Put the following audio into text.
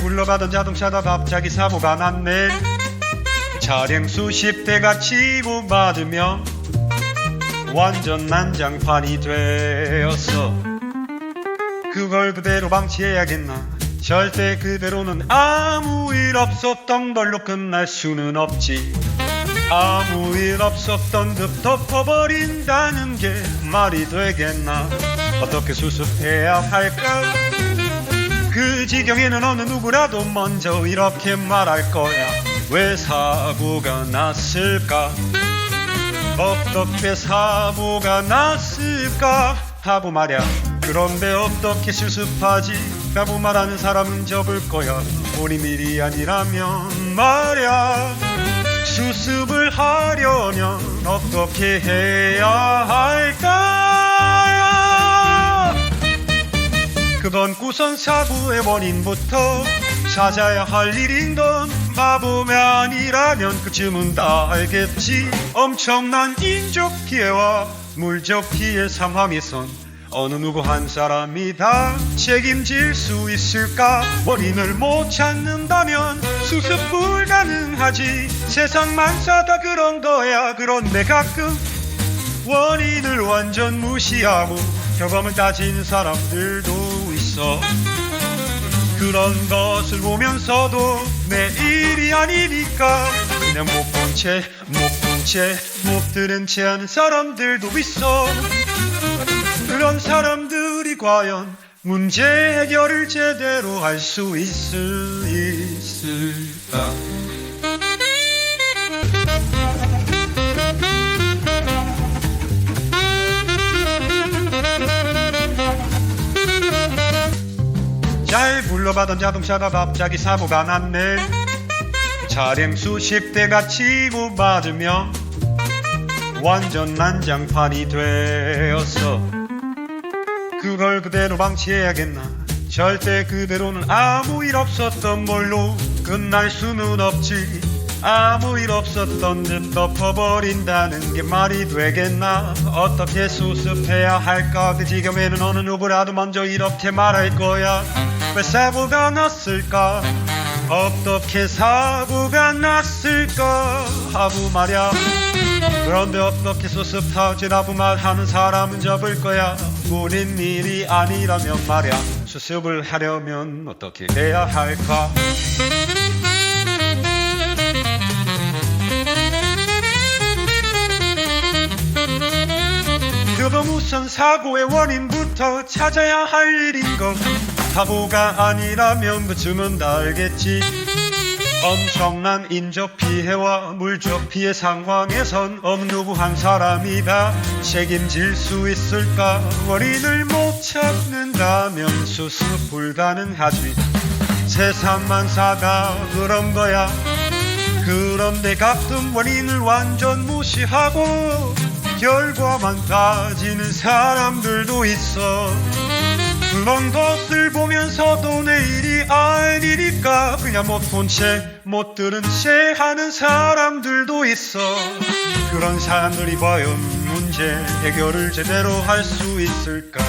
굴러가던 자동차가 갑자기 사고가 났네. 차량 수십 대가 치고 맞으며 완전 난장판이 되었어. 그걸 그대로 방치해야겠나? 절대 그대로는 아무 일 없었던 걸로 끝날 수는 없지. 아무 일 없었던 듯 덮어버린다는 게 말이 되겠나? 어떻게 수습해야 할까 그 지경에는 어느 누구라도 먼저 이렇게 말할 거야. 왜 사고가 났을까? 어떻게 사고가 났을까? 하고 말야 그런데 어떻게 수습하지? 라고 말하는 사람은 접을 거야. 본인 일이 아니라면 말야 수습을 하려면 어떻게 해야 할까 그건 우선 사고의 원인부터 찾아야 할 일인 건 바보만이라면 그쯤은 다 알겠지. 엄청난 인적 피해와 물적 피해 상황에선 어느 누구 한 사람이 다 책임질 수 있을까? 원인을 못 찾는다면 수습 불가능하지. 세상 만사 다 그런 거야. 그런데 가끔 원인을 완전 무시하고 경험을 따진 사람들도 있어 그런 것을 보면서도 내 일이 아니니까 그냥 못 본 채, 못 본 채, 못 들은 채 하는 사람들도 있어. 그런 사람들이 과연 문제 해결을 제대로 할 수 있을까 잘 굴러가던 자동차가 갑자기 사고가 났네. 차량 수십 대가 치고 맞으며 완전 난장판이 되었어. 그걸 그대로 방치해야겠나? 절대 그대로는 아무 일 없었던 걸로 끝날 수는 없지. 아무 일 없었던 듯 덮어버린다는 게 말이 되겠나? 어떻게 수습해야 할까? 그 지경에는 어느 누구라도 먼저 이렇게 말할 거야 왜 사고가 났을까? 어떻게 사고가 났을까? 하고 말야. 그런데 어떻게 수습하지라고 말하는 사람은 접을 거야. 본인 일이 아니라면 말야. 수습을 하려면 어떻게 해야 할까? 그럼 우선 사고의 원인부터 찾아야 할 일인 것 사고가 아니라면 그쯤은 다 알겠지. 엄청난 인적 피해와 물적 피해 상황에선 어느 누구 한 사람이 다 책임질 수 있을까? 원인을 못 찾는다면 수습 불가능하지. 세상만 사가 그런 거야. 그런데 가끔 원인을 완전 무시하고 결과만 따지는 사람들도 있어 그런 것을 보면서도 내 일이 아니니까 그냥 못 본 채 못 들은 채 하는 사람들도 있어. 그런 사람들이 과연 문제 해결을 제대로 할 수 있을까